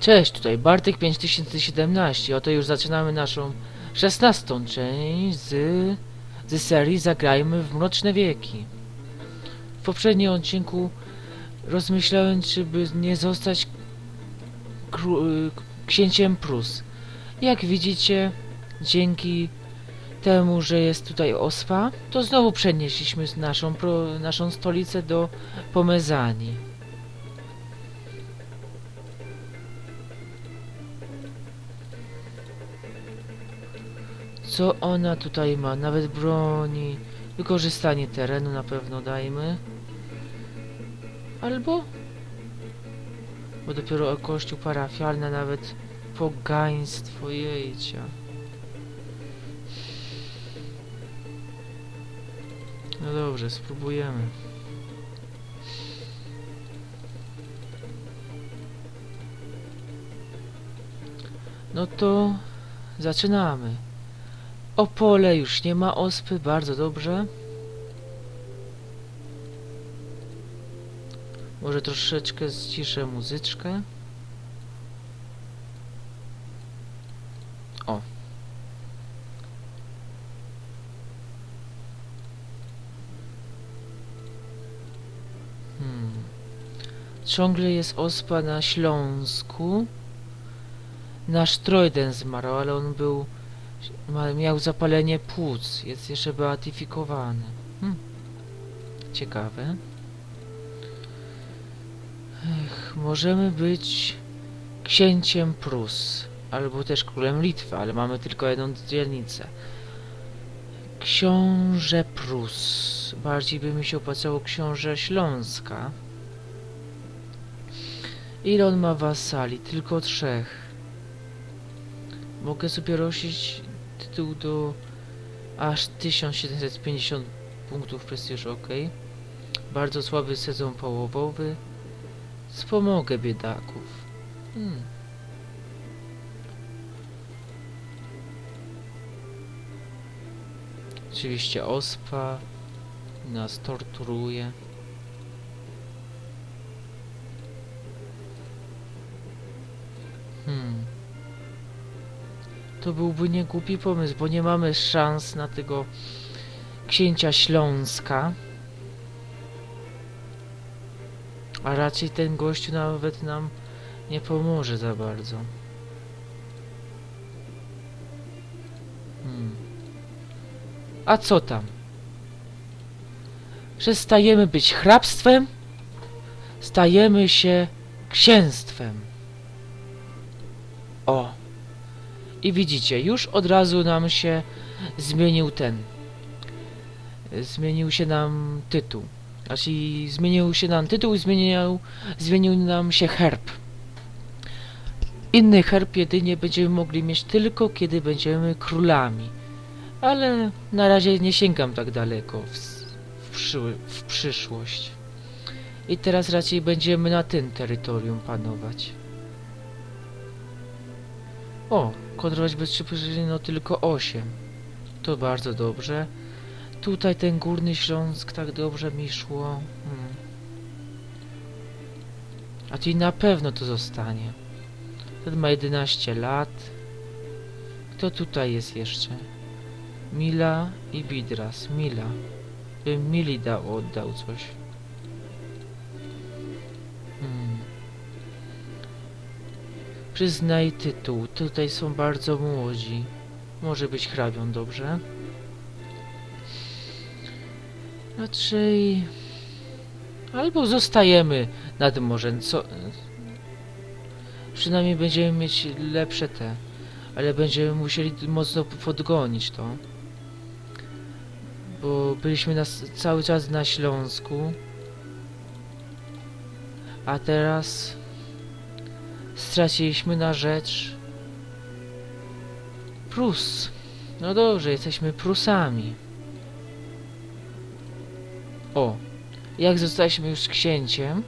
Cześć, tutaj Bartek 5017. Oto już zaczynamy naszą szesnastą część z, z serii Zagrajmy w Mroczne Wieki. W poprzednim odcinku rozmyślałem, czy by nie zostać księciem Prus. Jak widzicie, dzięki temu, że jest tutaj ospa, to znowu przenieśliśmy naszą, naszą stolicę do Pomezanii. Co ona tutaj ma? Nawet broni. Wykorzystanie terenu na pewno dajmy. Albo... Bo dopiero kościół parafialny, nawet pogaństwo jejcia. No dobrze, spróbujemy. No to zaczynamy. Opole już nie ma ospy, bardzo dobrze. Może troszeczkę zciszę muzyczkę. O. Hmm. Ciągle jest ospa na Śląsku. Nasz Trojden zmarł, ale on był miał zapalenie płuc, jest jeszcze beatyfikowany. Hm. Ciekawe. Ech, możemy być księciem Prus, albo też królem Litwy, ale mamy tylko jedną dzielnicę. Książę Prus. Bardziej by mi się opłacało książę Śląska. Ile on ma wasali? Tylko trzech. Mogę sobie rościć tytuł do aż 1750 punktów prestiżu, ok. Bardzo słaby sezon połowowy. Wspomogę biedaków. Hmm. Oczywiście ospa nas torturuje. To byłby niegłupi pomysł, bo nie mamy szans na tego księcia Śląska. A raczej ten gościu nawet nam nie pomoże za bardzo. Hmm. A co tam? Przestajemy być hrabstwem? Stajemy się księstwem. O! I widzicie, już od razu nam się zmienił ten. Zmienił się nam tytuł. Znaczy, zmienił się nam tytuł zmienił, zmienił nam się herb. Inny herb jedynie będziemy mogli mieć tylko, kiedy będziemy królami. Ale na razie nie sięgam tak daleko w, w, przy, w przyszłość. I teraz raczej będziemy na tym terytorium panować. O, kontrolować bez przypuszczenia no tylko 8. To bardzo dobrze. Tutaj ten Górny Śląsk tak dobrze mi szło. Hmm. A czyli na pewno to zostanie. Ten ma 11 lat. Kto tutaj jest jeszcze? Mila i Bidras. Mila. Bym Mili dał, oddał coś. Przyznaj tytuł. Tutaj są bardzo młodzi. Może być hrabią, dobrze? Raczej... Albo zostajemy nad morzem, co... Przynajmniej będziemy mieć lepsze te. Ale będziemy musieli mocno podgonić to. Bo byliśmy na, cały czas na Śląsku. A teraz straciliśmy na rzecz Prus. No dobrze, jesteśmy Prusami. O, jak zostaliśmy już księciem,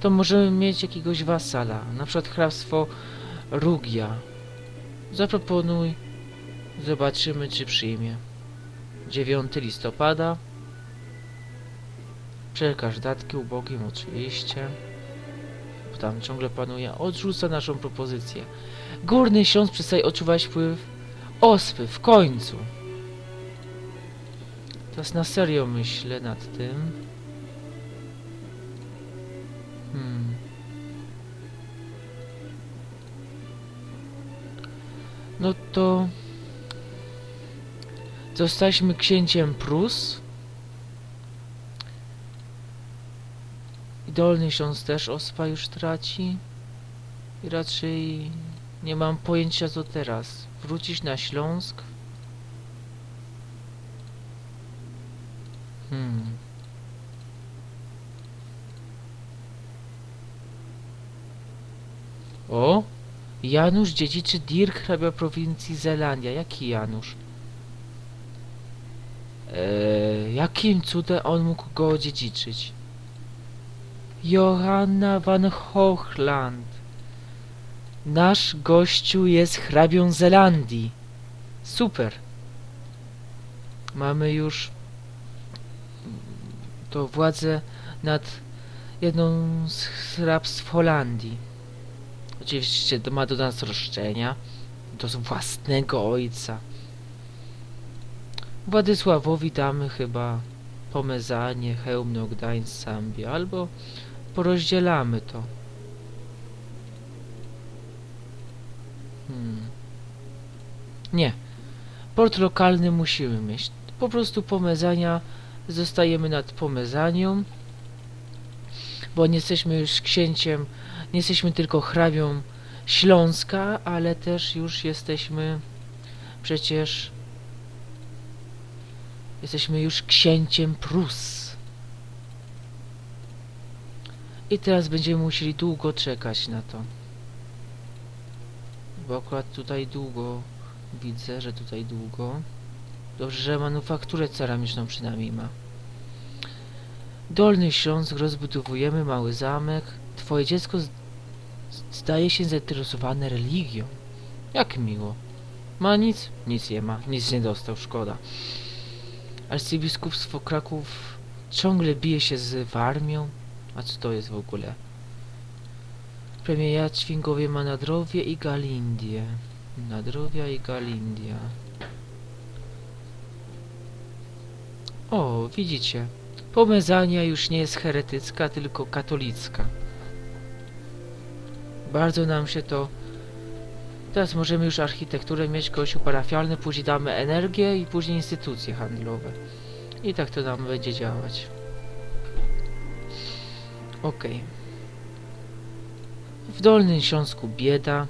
to możemy mieć jakiegoś wasala, na przykład hrabstwo Rugia. Zaproponuj, zobaczymy czy przyjmie. 9 listopada. Przekaż datki ubogim oczywiście. Tam ciągle panuje, odrzuca naszą propozycję. Górny Śląsk przestaje odczuwać wpływ ospy, w końcu. Teraz na serio myślę nad tym. Hmm. No to... Zostaliśmy księciem Prus. Dolny Śląsk też ospa już traci. I raczej nie mam pojęcia co teraz. Wrócić na Śląsk? Hmm. O! Janusz dziedziczy Dirk hrabia prowincji Zelandia. Jaki Janusz? Eee, jakim cudem on mógł go odziedziczyć? Johanna van Hochland. Nasz gościu jest hrabią Zelandii. Super. Mamy już to władzę nad jedną z hrabstw Holandii. Oczywiście ma do nas roszczenia do własnego ojca. Władysławowi damy chyba Pomezanie, Chełmno, Gdańsk, Sambie, albo porozdzielamy to. Hmm. Nie. Port lokalny musimy mieć. Po prostu Pomezania zostajemy nad Pomezanią, bo nie jesteśmy już księciem, nie jesteśmy tylko hrabią Śląska, ale też już jesteśmy przecież jesteśmy już księciem Prus. I teraz będziemy musieli długo czekać na to. Bo akurat tutaj długo widzę, że tutaj długo. Dobrze, że manufakturę ceramiczną przynajmniej ma. Dolny Śląsk rozbudowujemy mały zamek. Twoje dziecko zdaje się zainteresowane religią. Jak miło. Ma nic? Nic nie ma. Nic nie dostał, szkoda. Arcybiskupstwo Kraków ciągle bije się z armią. A co to jest w ogóle? Premier Jadźwingowie ma Nadrowie i Galindię. Nadrowia i Galindia. O, widzicie. Pomezania już nie jest heretycka, tylko katolicka. Bardzo nam się to... Teraz możemy już architekturę mieć, kościół parafialny, później damy energię i później instytucje handlowe. I tak to nam będzie działać. Okej. W Dolnym Śląsku bieda.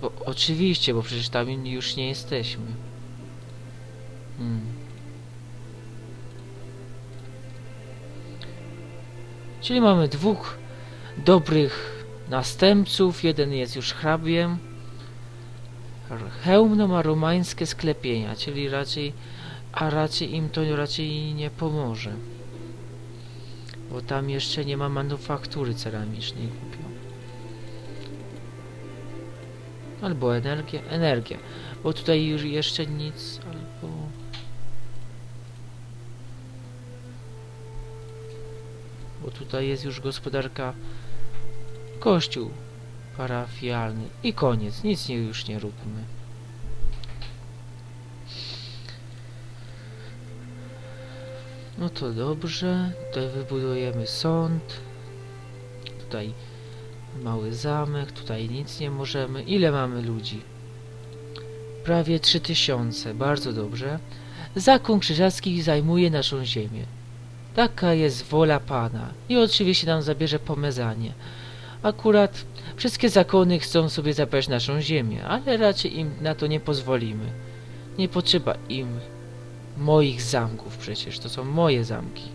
Bo oczywiście, bo przecież tam już nie jesteśmy. Hmm. Czyli mamy dwóch dobrych następców. Jeden jest już hrabiem. Chełmno ma romańskie sklepienia, czyli raczej, a raczej im to raczej nie pomoże. Bo tam jeszcze nie ma manufaktury ceramicznej głupio. Albo energię, energię. Bo tutaj już jeszcze nic, albo... Bo tutaj jest już gospodarka kościół parafialny i koniec, nic nie, już nie róbmy. No to dobrze, tutaj wybudujemy sąd, tutaj mały zamek, tutaj nic nie możemy. Ile mamy ludzi? Prawie 3000, bardzo dobrze. Zakon Krzyżacki zajmuje naszą ziemię. Taka jest wola Pana i oczywiście nam zabierze pomezanie. Akurat wszystkie zakony chcą sobie zabrać naszą ziemię, ale raczej im na to nie pozwolimy. Nie potrzeba im moich zamków przecież, to są moje zamki.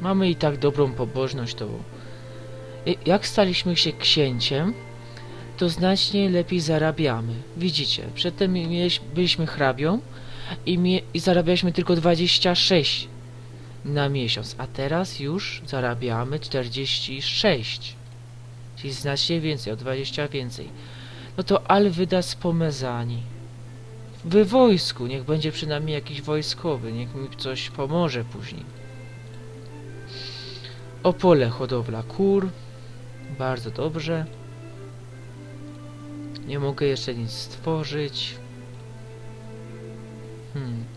Mamy i tak dobrą pobożność, to I- jak staliśmy się księciem, to znacznie lepiej zarabiamy. Widzicie, przedtem byliśmy hrabią i, i zarabialiśmy tylko 26 na miesiąc, a teraz już zarabiamy 46. Czyli znacznie więcej, o 20 więcej. No to al wyda z pomezani. W wojsku, niech będzie przynajmniej jakiś wojskowy, niech mi coś pomoże później. Opole hodowla kur. Bardzo dobrze. Nie mogę jeszcze nic stworzyć. Hmm.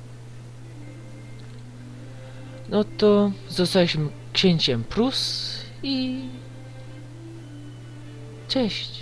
No to zostaliśmy księciem Prus i... Cześć.